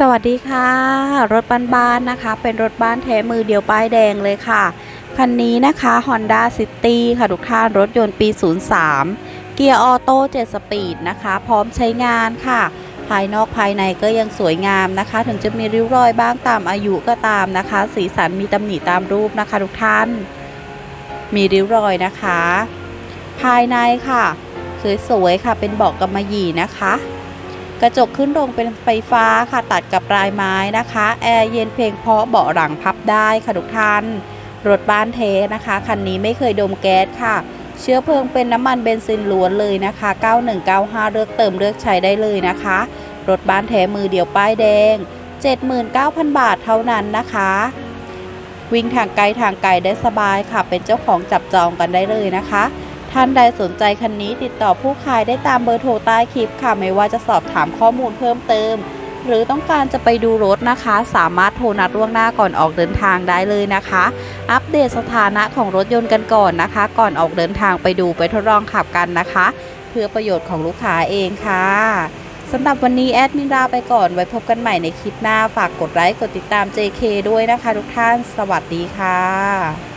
สวัสดีค่ะ รถบ้านๆนะคะ เป็นรถบ้านแท้มือเดียวป้ายแดงเลยค่ะ คันนี้นะคะ Honda City ค่ะ ทุกท่านรถยนต์ปี 03 เกียร์ออโต้7สปีดนะคะ พร้อมใช้งานค่ะ ภายนอกภายในก็ยังสวยงามนะคะ ถึงจะมีริ้วรอยบ้างตามอายุก็ตามนะคะ สีสันมีตำหนิตามรูปนะคะ ทุกท่าน มีริ้วรอยนะคะ ภายในค่ะ สวยๆค่ะเป็นเบาะกำมะหยี่นะคะ กระจกขึ้นลงเป็นไฟฟ้าค่ะตัดกับปลายไม้นะคะ แอร์เย็นเพลงเพราะเบาะหลังพับได้ค่ะทุกท่าน รถบ้านเทนะคะ คันนี้ไม่เคยดมแก๊สค่ะ เชื้อเพลิงเป็นน้ำมันเบนซินล้วนเลยนะคะ 9195 เลือกเติมเลือกใช้ได้เลยนะคะ รถบ้านแท้มือเดียวป้ายแดง 79,000 บาทเท่านั้นนะคะ วิ่งทางไกลทางไกลได้สบายค่ะ เป็นเจ้าของจับจองกันได้เลยนะคะ ท่านใดสนใจคันนี้ติดต่อผู้ขายได้ตามเบอร์โทรใต้คลิปค่ะ ไม่ว่าจะสอบถามข้อมูลเพิ่มเติม หรือต้องการจะไปดูรถนะคะ สามารถโทรนัดล่วงหน้าก่อนออกเดินทางได้เลยนะคะ อัปเดตสถานะของรถยนต์กันก่อนนะคะ ก่อนออกเดินทางไปดูไปทดลองขับกันนะคะ เพื่อประโยชน์ของลูกค้าเองค่ะสำหรับวันนี้แอดมินลาไปก่อนไว้พบกันใหม่ในคลิปหน้าฝากกดไลค์กดติดตาม JK ด้วยนะคะ ทุกท่าน สวัสดีค่ะ